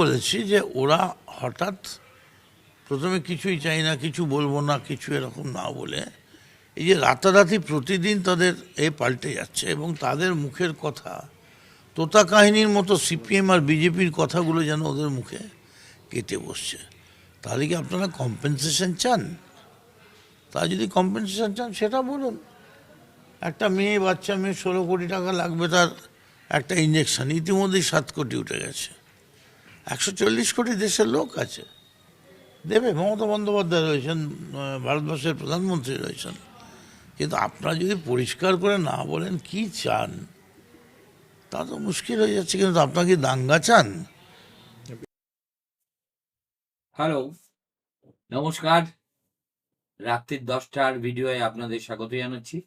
বলেছি যে ওরা হঠাৎ প্রথমে কিছুই চাই না, কিছু বলব না, কিছু এরকম না বলে এই যে রাতারাতি প্রতিদিন তাদের এ পাল্টে যাচ্ছে এবং তাদের মুখের কথা, তোতা কাহিনীর মতো সিপিএম আর বিজেপির কথাগুলো যেন ওদের মুখে কেটে বসছে। তাহলে কি আপনারা কম্পেনসেশন চান? তা যদি কম্পেনসেশন চান, সেটা বলুন। একটা মেয়ে, বাচ্চা মেয়ে ষোলো কোটি টাকা লাগবে তার একটা ইঞ্জেকশন ইতিমধ্যেই সাত কোটি উঠে গেছে। একশো চল্লিশ কোটি দেশের লোক আছে। দেবে, মমতা বন্দ্যোপাধ্যায় রয়েছেন ভারতবর্ষের প্রধানমন্ত্রী রয়েছেন। কিন্তু আপনারা যদি পরিষ্কার করে না বলেন, কি চান? তা তো মুশকিল হয়ে যাচ্ছে, কিন্তু আপনারা কি দাঙ্গা চান? হ্যালো, নমস্কার। রাত্রির দশটার ভিডিওয়ে আপনাদের স্বাগত জানাচ্ছি।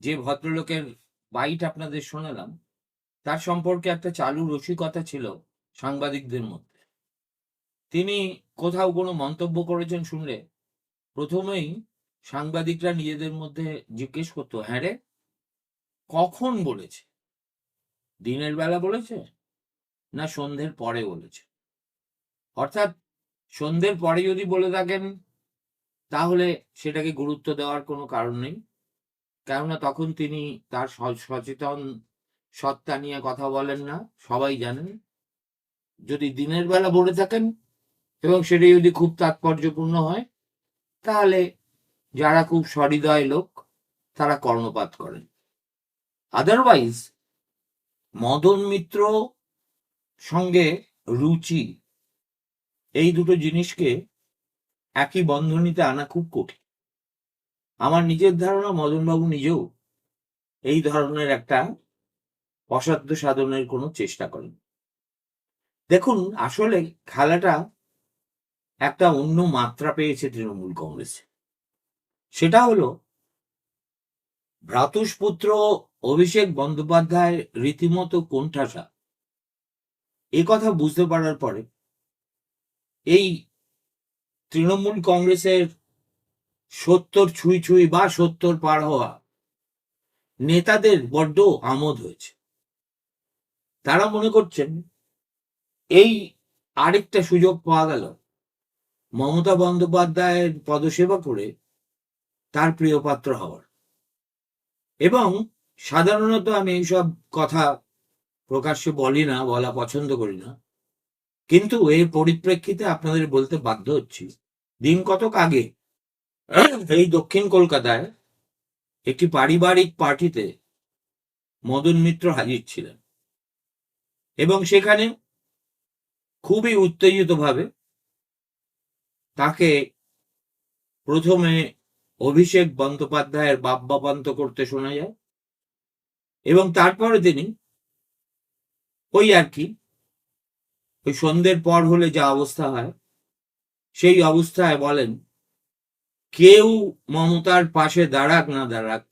যে ভদ্রলোকের বাইট আপনাদের শোনালাম, তার সম্পর্কে একটা চালু রসিকতা ছিল। সাংবাদিকদের মধ্যে। তিনি কোথাও কোনো মন্তব্য করেছেন শুনলে প্রথমেই সাংবাদিকরা নিজেদের মধ্যে জিজ্ঞেস করতো হ্যাঁ রে, কখন বলেছে? দিনের বেলা বলেছে না সন্ধ্যের পরে বলেছে? অর্থাৎ সন্ধ্যের পরে যদি বলে থাকেন, তাহলে সেটাকে গুরুত্ব দেওয়ার কোনো কারণ নেই। কেননা তখন তিনি তার সচেতন সত্তা নিয়ে কথা বলেন না, সবাই জানেন। যদি দিনের বেলা বলে থাকেন এবং সেটা যদি খুব তাৎপর্যপূর্ণ হয়, তাহলে যারা খুব সহৃদয় লোক, তারা কর্ণপাত করেন। আদারওয়াইজ মদন মিত্র সঙ্গে রুচি, এই দুটো জিনিসকে একই বন্ধনীতে আনা খুব কঠিন। আমার নিজের ধারণা, মদনবাবু নিজেও এই ধরনের একটা অসাধ্য সাধনের কোনো চেষ্টা করেন। দেখুন, আসলে খেলাটা একটা অন্য মাত্রা পেয়েছে তৃণমূল কংগ্রেসে। সেটা হলো, ভ্রাতুষ্পুত্র অভিষেক বন্দ্যোপাধ্যায় রীতিমতো কোণঠাসা। এ কথা বুঝতে পারার পরে, এই তৃণমূল কংগ্রেসের সত্তর ছুঁই ছুঁই বা সত্তর পার হওয়া নেতাদের বড্ড আমোদ হয়েছে। তারা মনে করছেন এই আরেকটা সুযোগ পাওয়া গেল। মমতা বন্দ্যোপাধ্যায়ের পদসেবা করে তার প্রিয় পাত্র হওয়ার। এবং সাধারণত আমি এইসব কথা প্রকাশ্যে বলি না, বলা পছন্দ করি না। কিন্তু এর পরিপ্রেক্ষিতে আপনাদের বলতে বাধ্য হচ্ছি, দিন কতক আগে এই দক্ষিণ কলকাতায় একটি পারিবারিক পার্টিতে মদন মিত্র হাজির ছিলেন। এবং সেখানে খুবই উত্তেজিতভাবে তাকে প্রথমে অভিষেক বন্দ্যোপাধ্যায়ের বাব্যাপান্ত করতে শোনা যায় এবং তারপরে তিনি ওই আর কি, ওই সন্ধ্যের পর হলে যা অবস্থা হয়, সেই অবস্থায় বলেন, কেউ মমতার পাশে দাঁড়াক না দাঁড়াক,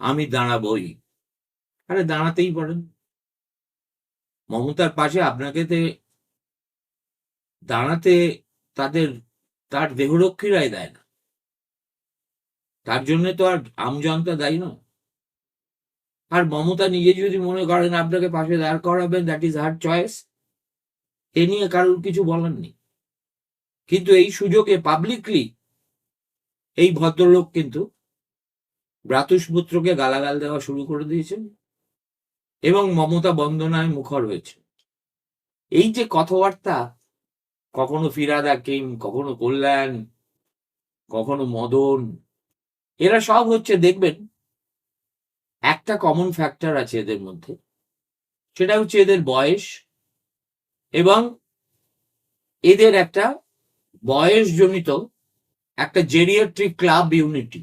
আমি দাঁড়াবই। আরে দাঁড়াতেই পারেন। মমতার পাশে আপনাকে দাঁড়াতে তাদের, তার দেহরক্ষীরাই দেয় না। তার জন্য তো আর আমজনতা দায়ী নয়। আর মমতা নিজে যদি মনে করেন আপনাকে পাশে দাঁড় করাবেন দ্যাট ইজ হার চয়েস এ নিয়ে কারোর কিছু বলার নেই। কিন্তু এই সুযোগে পাবলিকলি এই ভদ্রলোক কিন্তু ভ্রাতুষ্পুত্রকে গালাগাল দেওয়া শুরু করে দিয়েছেন এবং মমতা বন্দনায় মুখর হয়েছে এই যে কথাবার্তা কখনো ফিরাদ হাকিম কখনো কল্যাণ, কখনো মদন। এরা সব হচ্ছে, দেখবেন, একটা কমন ফ্যাক্টর আছে এদের মধ্যে। সেটা হচ্ছে এদের বয়স এবং এদের একটা বয়সজনিত একটা জেরিয়াট্রিক ক্লাব ইউনিটি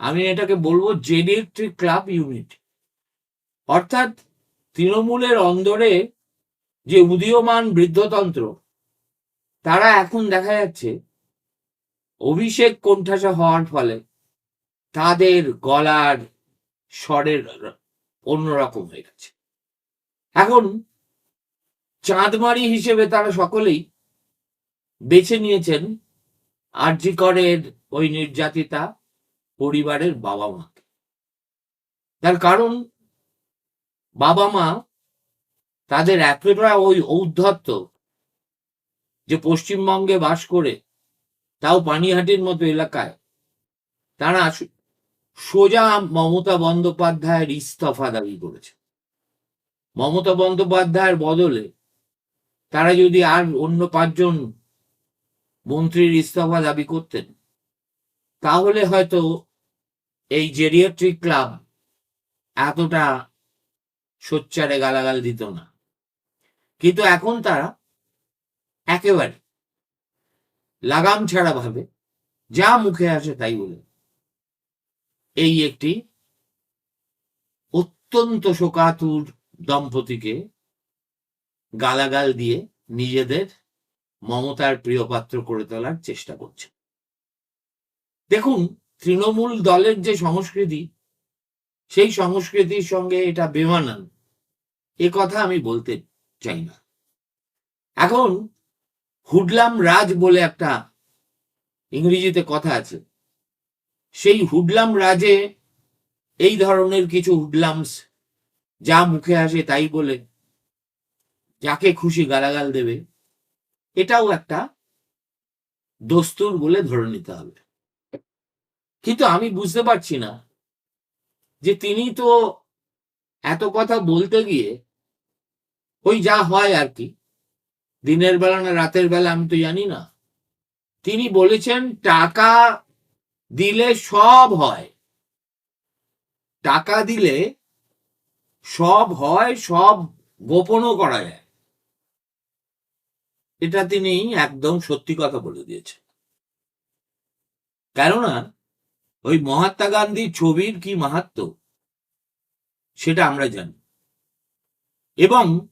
আমি এটাকে বলব জেরিয়াট্রিক ক্লাব ইউনিটি অর্থাৎ তৃণমূলের অন্দরে যে উদীয়মান বৃদ্ধতন্ত্র তারা এখন দেখা যাচ্ছে অভিষেক কোণঠাসা হওয়ার ফলে তাদের গলার স্বরের অন্যরকম হয়ে গেছে। এখন চাঁদমারি হিসেবে তারা সকলেই বেছে নিয়েছেন আরজিকরের ওই নির্যাতিতা পরিবারের বাবা মাকে তার কারণ বাবা মা তাদের এতটা ওই ঔদ্ধত্য যে পশ্চিমবঙ্গে বাস করে, তাও পানিহাটির মতো এলাকায়, তারা সোজা মমতা বন্দ্যোপাধ্যায়ের ইস্তফা দাবি করেছে। মমতা বন্দ্যোপাধ্যায়ের বদলে তারা যদি আর অন্য পাঁচজন মন্ত্রীর ইস্তফা দাবি করতেন, তাহলে হয়তো এই জেরিয়াট্রিক ক্লাব এতটা সোচ্চারে গালাগাল দিত না। কিন্তু এখন তারা একেবারে। লাগাম ছাড়া ভাবে, যা মুখে আসে তাই বলে। এই একটি অত্যন্ত শোকাতুর দম্পতিকে গালাগাল দিয়ে নিজেদের মমতার প্রিয় পাত্র করে তোলার চেষ্টা করছে। দেখুন, তৃণমূল দলের যে সংস্কৃতি, সেই সংস্কৃতির সঙ্গে এটা বেমানান। এ কথা আমি বলতে চাই না। এখন হুডলাম রাজ বলে একটা ইংরেজিতে কথা আছে। সেই হুডলাম রাজে এই ধরনের কিছু হুডলামস যা মুখে আসে তাই বলে, যাকে খুশি গালাগাল দেবে। এটাও একটা দস্তুর বলে ধরে নিতে হবে। কিন্তু আমি বুঝতে পারছি না যে তিনি তো এত কথা বলতে গিয়ে ওই যা হয় আর কি দিনের বেলা না রাতের বেলা আমি তো জানি না। তিনি বলেছেন, টাকা দিলে সব হয়। টাকা দিলে সব হয়, সব গোপনও করা যায়। এটা তিনি একদম সত্যি কথা বলে দিয়েছেন। কেননা, ওই মহাত্মা গান্ধীর ছবির কি মাহাত্ম, সেটা আমরা জানি। এবং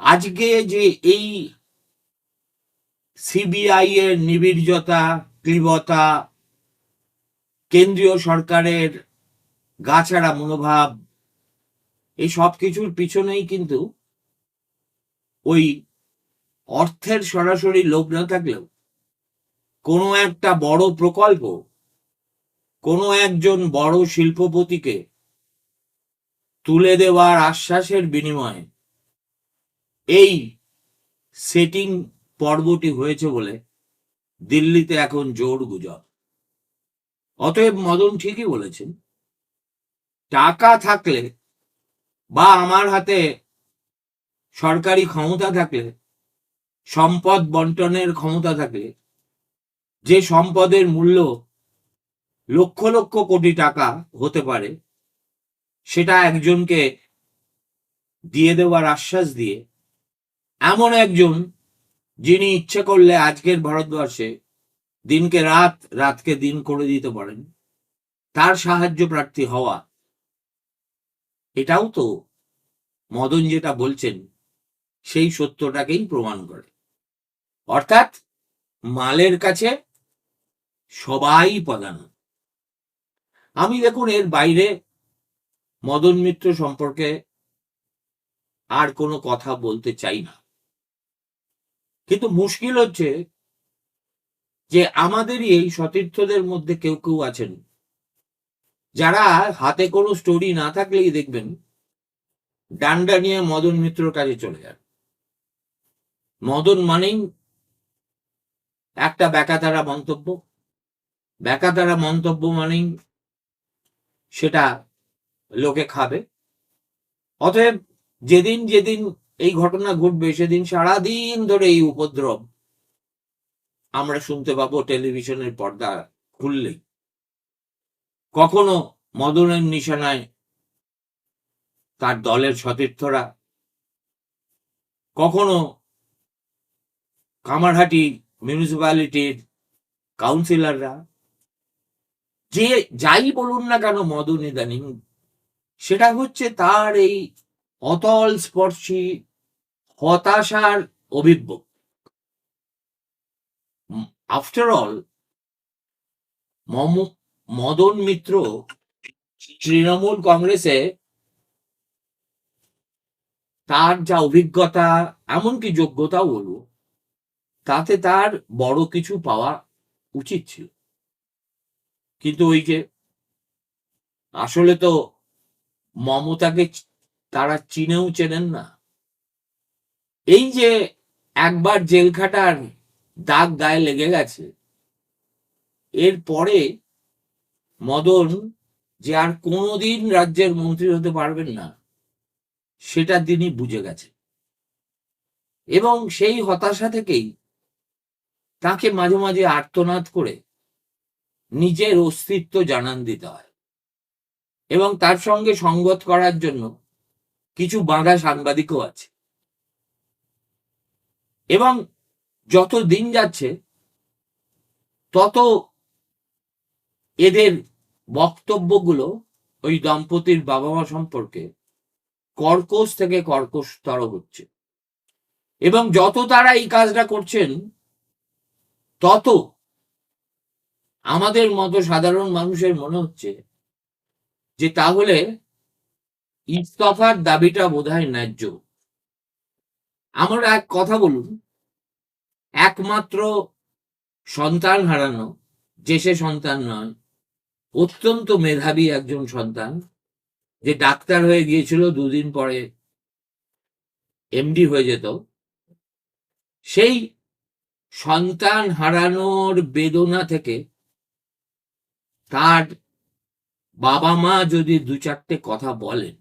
আজকে যে এই সিবিআই এর নিবিড়তা তীব্রতা কেন্দ্রীয় সরকারের গাছাড়া মনোভাব, এই সব কিছুর পিছনেই কিন্তু ওই অর্থের সরাসরি লোভ না থাকলেও কোনো একটা বড় প্রকল্প, কোনো একজন বড় শিল্পপতিকে তুলে দেওয়ার আশ্বাসের বিনিময়ে এই সেটিং পর্বটি হয়েছে বলে দিল্লিতে এখন জোর গুজব। অতএব মদন ঠিকই বলেছেন, টাকা থাকলে বা আমার হাতে সরকারি ক্ষমতা থাকলে, সম্পদ বন্টনের ক্ষমতা থাকলে, যে সম্পদের মূল্য লক্ষ লক্ষ কোটি টাকা হতে পারে, সেটা একজনকে দিয়ে দেওয়ার আশ্বাস দিয়ে এমন একজন যিনি ইচ্ছে করলে আজকের ভারতবর্ষে দিনকে রাত, রাতকে দিন করে দিতে পারেন, তার সাহায্য প্রার্থী হওয়া। এটাও তো মদন যেটা বলছেন, সেই সত্যটাকেই প্রমাণ করে। অর্থাৎ মালের কাছে সবাই প্রধান। আমি দেখুন, এর বাইরে মদন মিত্র সম্পর্কে আর কোনো কথা বলতে চাই না। কিন্তু মুশকিল হচ্ছে যে আমাদেরই এই সতীর্থদের মধ্যে কেউ কেউ আছেন। যারা হাতে কোনো স্টোরি না থাকলেই দেখবেন ডান্ডা নিয়ে মদন মিত্রর কাছে চলে যান। মদন মানেই একটা ব্যাকাতারা মন্তব্য। ব্যাকাতারা মন্তব্য মানেই সেটা লোকে খাবে। অতএব যেদিন যেদিন এই ঘটনা ঘটবে সেদিন সারাদিন ধরে এই উপদ্রব। আমরা শুনতে পাবো টেলিভিশনের পর্দা খুললেই। কখনো মদনের নিশানায় তার দলের সতীর্থরা, কখনো কামারহাটি মিউনিসিপ্যালিটির কাউন্সিলররা, যে যাই বলুন না কেন মদন ইদানিং, সেটা হচ্ছে তার এই অতল স্পর্শী হতাশার অভিব্যক্তি আফটার অল মদন মিত্র তৃণমূল কংগ্রেসে তার যা অভিজ্ঞতা, এমনকি যোগ্যতাও বলব, তাতে তার বড় কিছু পাওয়া উচিত ছিল। কিন্তু ওই যে আসলে তো মমতাকে তারা চিনেও চেনেন না। এই যে একবার জেল খাটার দাগ গায়ে লেগে গেছে এরপরে মদন যে আর কোনোদিন রাজ্যের মন্ত্রী হতে পারবেন না, সেটা তিনি বুঝে গেছেন। এবং সেই হতাশা থেকেই তাকে মাঝে মাঝে আর্তনাদ করে নিজের অস্তিত্ব জানান দিতে হয় এবং তার সঙ্গে সঙ্গত করার জন্য কিছু বাঁধা সাংবাদিকও আছে। এবং যত দিন যাচ্ছে, তত এদের বক্তব্যগুলো ওই দম্পতির বাবা মা সম্পর্কে কর্কশ থেকে কর্কশতর হচ্ছে। এবং যত তারা এই কাজটা করছেন, তত আমাদের মতো সাধারণ মানুষের মনে হচ্ছে যে তাহলে ইস্তফার দাবিটা বোধহয় ন্যায্য। আমরা এক কথা বলুন, একমাত্র সন্তান হারানো, যে সে সন্তান নয়, অত্যন্ত মেধাবী একজন সন্তান, যে ডাক্তার হয়ে গিয়েছিল দুদিন পরে, এমডি হয়ে যেত, সেই সন্তান হারানোর বেদনা থেকে তার বাবা মা যদি দু চারটে কথা বলেন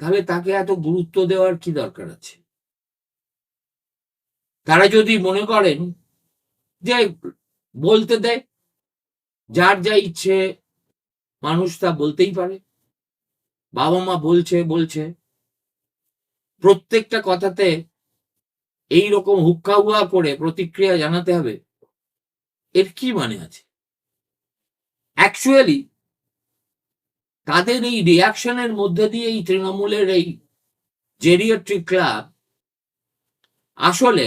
তাহলে তাকে এত গুরুত্ব দেওয়ার কি দরকার আছে? তারা যদি মনে করেন যে বলতে দেয়, যার যা ইচ্ছে মানুষ তা বলতেই পারে, বাবা মা বলছে বলছে, প্রত্যেকটা কথাতে এই রকম হুক্কা হুয়া করে প্রতিক্রিয়া জানাতে হবে, এর কি মানে আছে? অ্যাকচুয়ালি তাদের এই রিয়াকশনের মধ্যে দিয়ে এই তৃণমূলের এই জেরিয়াট্রিক ক্লাব আসলে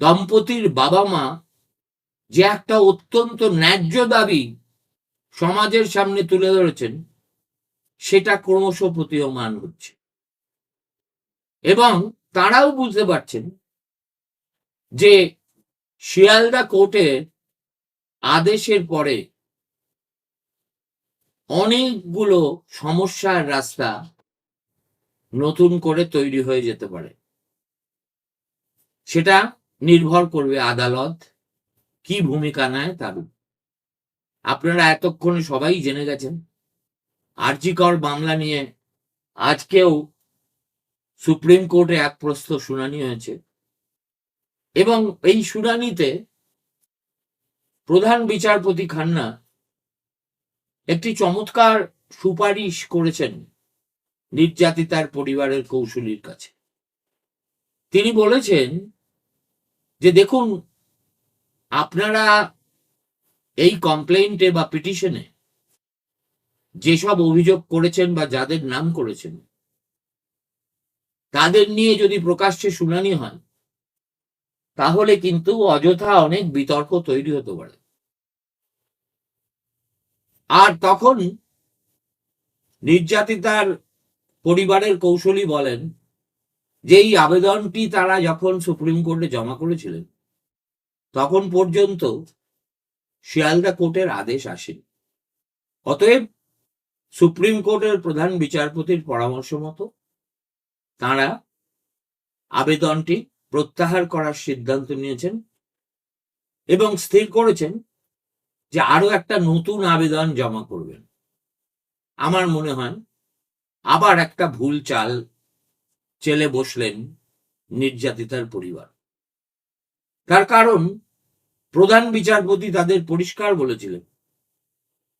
দম্পতির বাবা মা যে একটা অত্যন্ত ন্যায্য দাবি সমাজের সামনে তুলে ধরেছেন, সেটা ক্রমশ প্রতীয়মান হচ্ছে। এবং তারাও বুঝতে পারছেন যে শিয়ালদা কোর্টের আদেশের পরে অনেকগুলো সমস্যার রাস্তা নতুন করে তৈরি হয়ে যেতে পারে। সেটা নির্ভর করবে আদালত কি ভূমিকা নেয় তার আপনারা এতক্ষণে সবাই জেনে গেছেন। আর্জিকর মামলা নিয়ে আজকেও সুপ্রিম কোর্টে এক প্রস্থ শুনানি হয়েছে এবং এই শুনানিতে প্রধান বিচারপতি খান্না একটি চমৎকার সুপারিশ করেছেন নির্যাতিতার পরিবারের কৌশলীর কাছে। তিনি বলেছেন যে, দেখুন, আপনারা এই কমপ্লেইন্টে বা পিটিশনে যেসব অভিযোগ করেছেন বা যাদের নাম করেছেন, তাদের নিয়ে যদি প্রকাশ্যে শুনানি হয়, তাহলে কিন্তু অযথা অনেক বিতর্ক তৈরি হতে পারে। আর তখন নির্যাতিতার পরিবারের কৌশলী বলেন যে এই আবেদনটি তারা যখন সুপ্রিম কোর্টে জমা করেছিলেন, তখন পর্যন্ত শিয়ালদা কোর্টের আদেশ আসেনি। অতএব সুপ্রিম কোর্টের প্রধান বিচারপতির পরামর্শ মতো তারা আবেদনটি প্রত্যাহার করার সিদ্ধান্ত নিয়েছেন এবং স্থির করেছেন যে আরও একটা নতুন আবেদন জমা করবেন। আমার মনে হয় আবার একটা ভুল চাল চেলে বসলেন নির্যাতিতার পরিবার। তার কারণ প্রধান বিচারপতি তাদের পরিষ্কার বলেছিলেন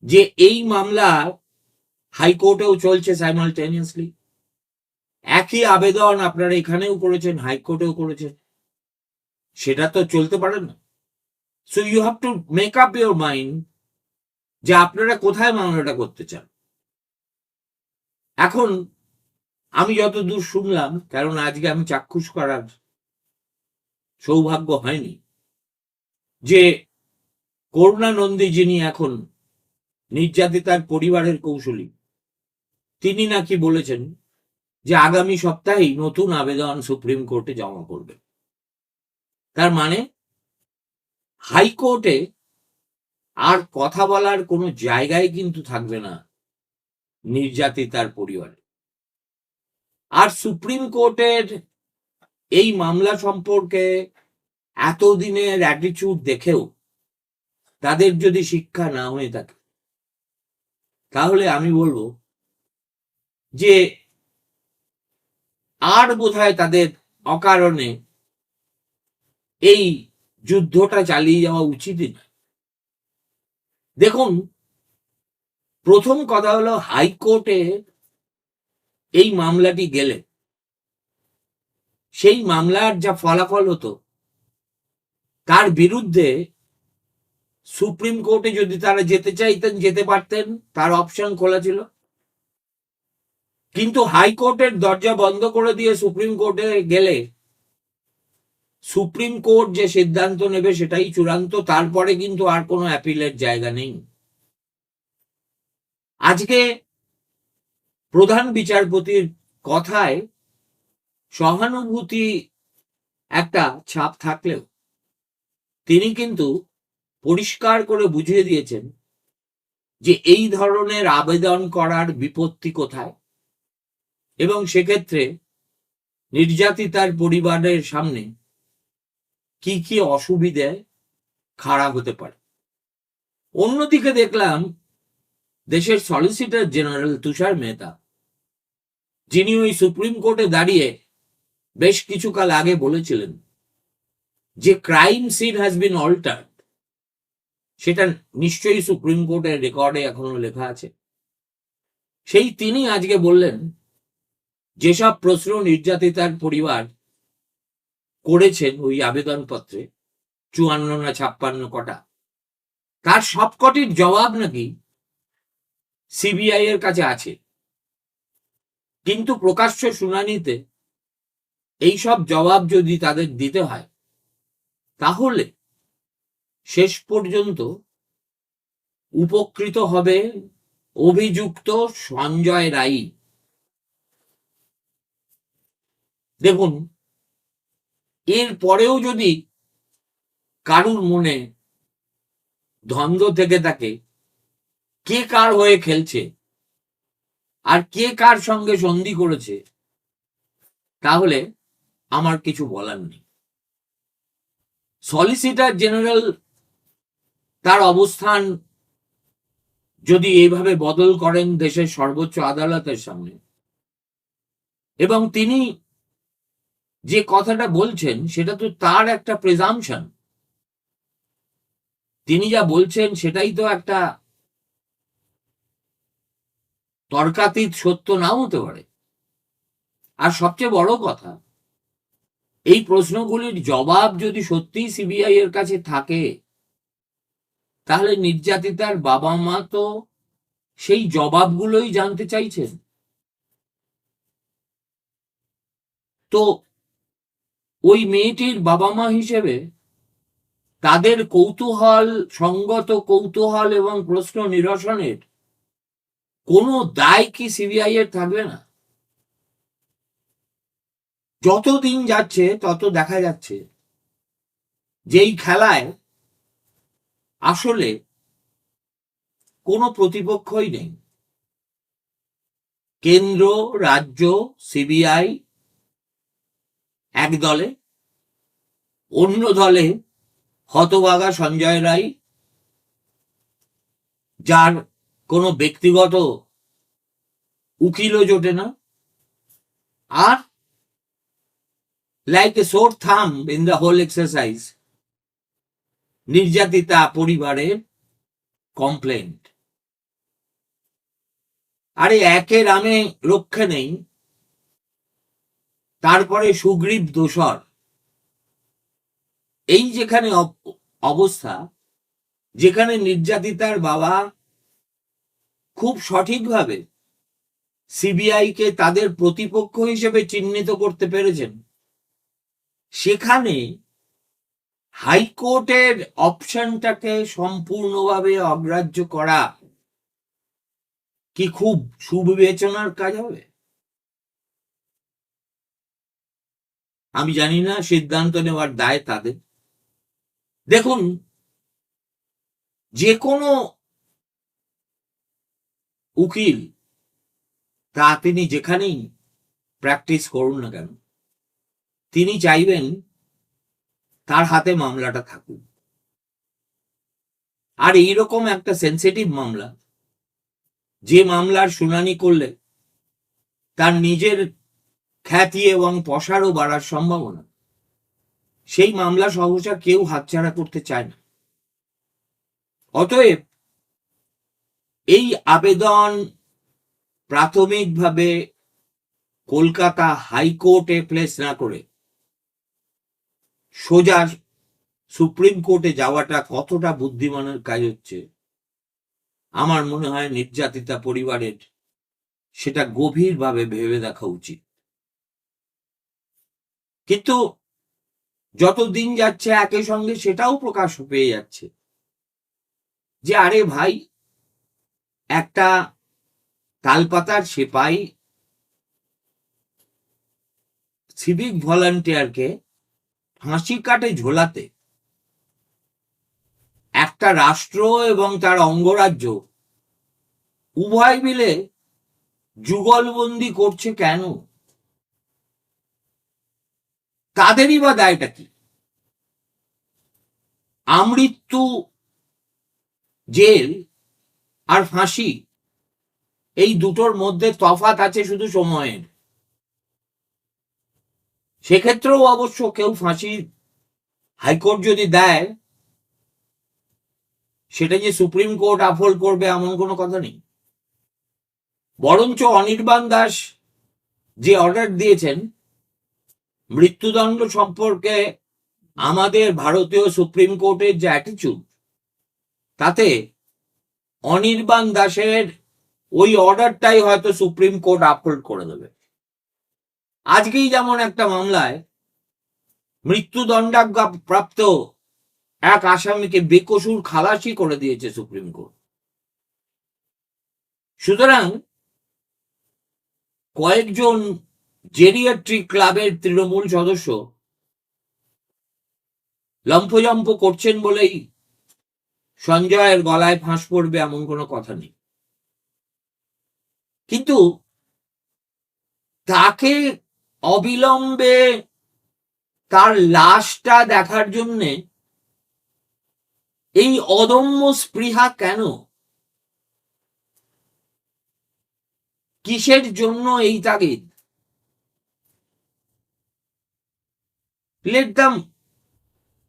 যে এই মামলা হাইকোর্টেও চলছে সাইমালটেনিয়াসলি একই আবেদন আপনারা এখানেও করেছেন, হাইকোর্টেও করেছেন। সেটা তো চলতে পারে না। So you have to make up your mind যে আপনারা কোথায় মামলাটা করতে চান। এখন আমি যতদূর শুনলাম, কারণ আজকে আমি চাক্ষুষ করার সৌভাগ্য হয়নি, যে করুণা নন্দী যিনি এখন নির্যাতিতার পরিবারের কৌশলী, তিনি নাকি বলেছেন যে আগামী সপ্তাহেই নতুন আবেদন সুপ্রিম কোর্টে জমা করবে তার মানে হাইকোর্টে আর কথা বলার কোনো জায়গায় কিন্তু থাকবে না নির্যাতিতার পরিবারে। আর সুপ্রিম কোর্টের এই মামলা সম্পর্কে এতদিনের অ্যাটিটিউড দেখেও তাদের যদি শিক্ষা না হয়ে থাকে, তাহলে আমি বলব যে আর বোধহয় তাদের অকারণে এই যুদ্ধটা চালিয়ে যাওয়া উচিতই না দেখুন, প্রথম কথা হলো হাইকোর্টে এই মামলাটি গেলে। সেই মামলার যা ফলাফল হতো, তার বিরুদ্ধে সুপ্রিম কোর্টে যদি তারা যেতে চাইতেন, যেতে পারতেন, তার অপশন খোলা ছিল। কিন্তু হাইকোর্টের দরজা বন্ধ করে দিয়ে সুপ্রিম কোর্টে গেলে সুপ্রিম কোর্ট যে সিদ্ধান্ত নেবে সেটাই চূড়ান্ত, তারপরে কিন্তু আর কোনো অ্যাপিলের জায়গা নেই। আজকে প্রধান বিচারপতির কথায় সহানুভূতি একটা ছাপ থাকলেও তিনি কিন্তু পরিষ্কার করে বুঝিয়ে দিয়েছেন যে এই ধরনের আবেদন করার বিপত্তি কোথায় এবং সেক্ষেত্রে নির্যাতিতার পরিবারের সামনে কি কি অসুবিধে খাড়া হতে পারে? অন্যদিকে দেখলাম দেশের সলিসিটর জেনারেল তুষার মেহতা, যিনি ওই সুপ্রিম কোর্টে দাঁড়িয়ে বেশ কিছুকাল আগে বলেছিলেন যে crime scene has been altered সেটা নিশ্চয়ই সুপ্রিম কোর্টের রেকর্ডে এখনও লেখা আছে। সেই তিনি আজকে বললেন, যেসব প্রশ্ন নির্যাতিতার পরিবার করেছেন ওই আবেদনপত্রে চুয়ান্ন না ছাপ্পান্ন কটা। তার সবকটির জবাব নাকি সিবিআই এর কাছে আছে। কিন্তু প্রকাশ্য শুনানিতে এই সব জবাব যদি তাদের দিতে হয়, তাহলে শেষ পর্যন্ত উপকৃত হবে অভিযুক্ত সঞ্জয় রাই দেখুন এর পরেও যদি কারুর মনে ধন্দ থেকে থাকে, কে কার হয়ে খেলছে আর কে কার সঙ্গে সন্ধি করেছে, তাহলে আমার কিছু বলার নেই। সলিসিটার জেনারেল তার অবস্থান যদি এইভাবে বদল করেন দেশের সর্বোচ্চ আদালতের সামনে, এবং তিনি যে কথাটা বলছেন, সেটা তো তার একটা প্রেজামশন তিনি যা বলছেন, সেটাই তো একটা তর্কাতীত সত্য নাও হতে পারে। আর সবচেয়ে বড় কথা, এই প্রশ্নগুলির জবাব যদি সত্যিই সিবিআই এর কাছে থাকে, তাহলে নির্যাতিতার বাবা মা তো সেই জবাবগুলোই জানতে চাইছেন। তো ওই মেয়েটির বাবা মা হিসেবে তাদের কৌতূহল, সঙ্গত কৌতূহল এবং প্রশ্ন নিরসনের কোনো দায় কি সিবিআই এর থাকবে না। যত দিন যাচ্ছে, তত দেখা যাচ্ছে যেই খেলায় আসলে কোনো প্রতিপক্ষই নেই। কেন্দ্র, রাজ্য সিবিআই এক দলে, অন্য দলে হতবাগা সঞ্জয় রায়, যার কোনো ব্যক্তিগত উকিলও জোটে না। আর লাইক এ সোর থাম ইন দ্য হোল এক্সারসাইজ নির্যাতিতা পরিবারের কমপ্লেন্ট আরে একে রামে রক্ষে নেই। তারপরে সুগ্রীব দোসর এই যেখানে অব- অবস্থা, যেখানে নির্যাতিতার বাবা খুব সঠিকভাবে সিবিআই কে তাদের প্রতিপক্ষ হিসেবে চিহ্নিত করতে পেরেছেন, সেখানে হাইকোর্টের অপশনটাকে সম্পূর্ণভাবে অগ্রাহ্য করা কি খুব সুবিবেচনার কাজ হবে? আমি জানি না, সিদ্ধান্ত নেওয়ার দায় তাদের। দেখুন যে কোনো উকিল, তা তিনি যেখানেই প্র্যাকটিস করুন না কেন, তিনি চাইবেন তার হাতে মামলাটা থাকুক। আর এইরকম একটা সেন্সিটিভ মামলা, যে মামলার শুনানি করলে তার নিজের খ্যাতি এবং পসারও বাড়ার সম্ভাবনা। সেই মামলা সহসা কেউ হাতছাড়া করতে চায় না। অতএব এই আবেদন প্রাথমিকভাবে কলকাতা হাইকোর্টে প্লেস না করে সোজা সুপ্রিম কোর্টে যাওয়াটা কতটা বুদ্ধিমানের কাজ হচ্ছে, আমার মনে হয় নির্যাতিতা পরিবারের সেটা গভীরভাবে ভেবে দেখা উচিত। কিন্তু যত দিন যাচ্ছে একই সঙ্গে সেটাও প্রকাশ পেয়ে যাচ্ছে যে, আরে ভাই, একটা তালপাতার সেপাই সিভিক ভলান্টিয়ারকে ফাঁসি কাটে ঝোলাতে। একটা রাষ্ট্র এবং তার অঙ্গরাজ্য উভয় মিলে যুগলবন্দি করছে কেন? তাদেরই বা দায়টা কি? আমৃত্যু, জেল আর ফাঁসি, এই দুটোর মধ্যে তফাত আছে শুধু সময়ের। সেক্ষেত্রেও অবশ্য কেউ ফাঁসি হাইকোর্ট যদি দেয়, সেটা যে সুপ্রিম কোর্ট আফল করবে এমন কোনো কথা নেই। বরঞ্চ অনির্বাণ দাস যে অর্ডার দিয়েছেন মৃত্যুদণ্ড সম্পর্কে আমাদের ভারতীয় সুপ্রিম কোর্টের যে অ্যাটিচিউড তাতে অনির্বাণ দাসের ওই অর্ডারটাই হয়তো সুপ্রিম কোর্ট আপহোল্ড করে দেবে। আজকেই যেমন একটা মামলায় মৃত্যুদণ্ডাজ্ঞা প্রাপ্ত এক আসামিকে বেকসুর খালাসি করে দিয়েছে সুপ্রিম কোর্ট। সুতরাং কয়েকজন জেরিয়াট্রিক ক্লাবের তৃণমূল সদস্য? লম্ফজম্প করছেন বলেই সঞ্জয়ের গলায় ফাঁস পড়বে এমন কোনো কথা নেই। কিন্তু তাকে অবিলম্বে তার লাশটা দেখার জন্যে এই অদম্য স্পৃহা কেন? কিসের জন্য এই তাগিদ? Let them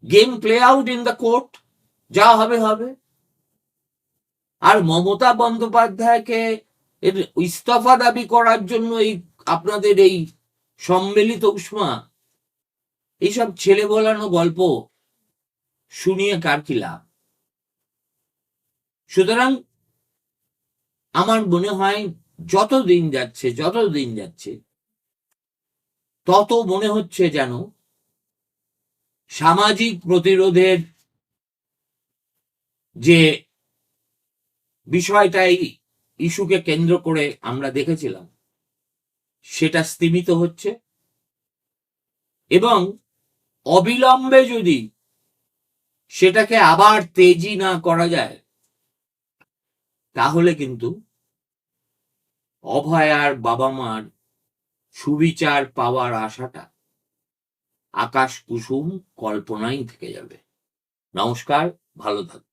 game play out in the court যা হবে হবে। আর মমতা বন্দ্যোপাধ্যায়কে এর ইস্তফা দাবি করার জন্য এই আপনাদের এই সম্মিলিত উষ্মা, এইসব ছেলে বলানো গল্প শুনিয়ে কার কি লাভ? সুতরাং আমার মনে হয় যত দিন যাচ্ছে যত দিন যাচ্ছে, তত মনে হচ্ছে যেন সামাজিক প্রতিরোধের যে বিষয়টাই ইস্যুকে কেন্দ্র করে আমরা দেখেছিলাম, সেটা স্তীমিত হচ্ছে। এবং অবিলম্বে যদি সেটাকে আবার তেজি না করা যায়, তাহলে কিন্তু অভয়ার বাবা মার সুবিচার পাওয়ার আশাটা আকাশ কুসুম কল্পনাই থেকে যাবে। নমস্কার ভালো থাকুন